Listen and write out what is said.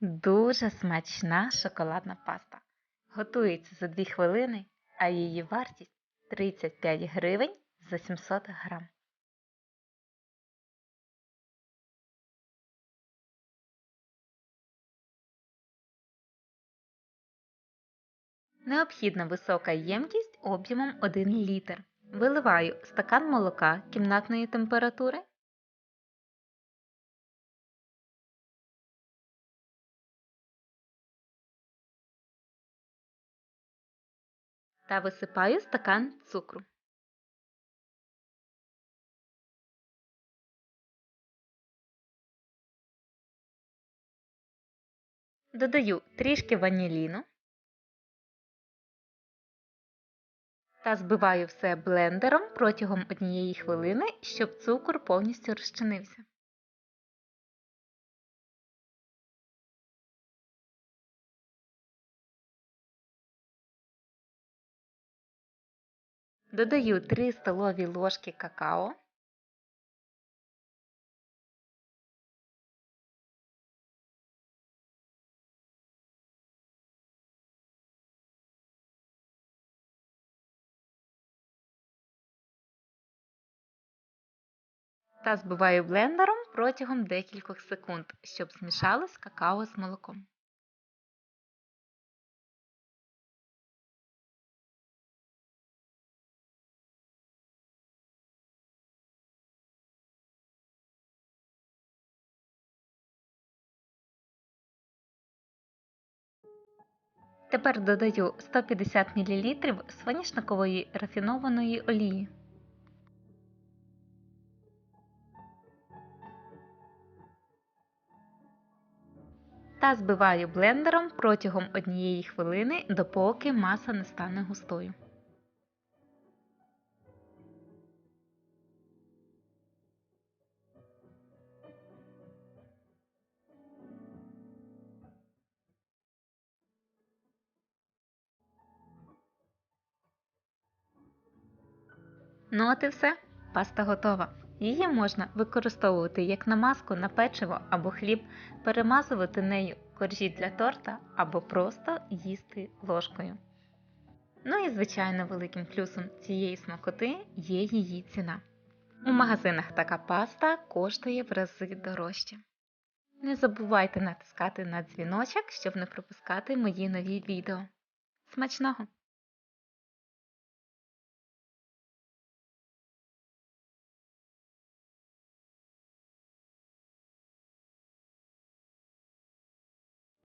Дуже смачна шоколадна паста. Готується за 2 хвилини, а її вартість 35 гривень за 700 грам. Необхідна висока ємкість об'ємом 1 літр. Виливаю стакан молока кімнатної температури. Та висипаю стакан цукру. Додаю трішки ваніліну та збиваю все блендером протягом однієї хвилини, щоб цукор повністю розчинився. Додаю 3 столові ложки какао. Та збиваю блендером протягом декількох секунд, щоб змішалось какао з молоком. Тепер додаю 150 мл соняшникової рафінованої олії. Та збиваю блендером протягом однієї хвилини, допоки маса не стане густою. Ну от і все, паста готова. Її можна використовувати як намазку на печиво або хліб, перемазувати нею коржі для торта або просто їсти ложкою. Ну і звичайно великим плюсом цієї смакоти є її ціна. У магазинах така паста коштує в рази дорожче. Не забувайте натискати на дзвіночок, щоб не пропускати мої нові відео. Смачного!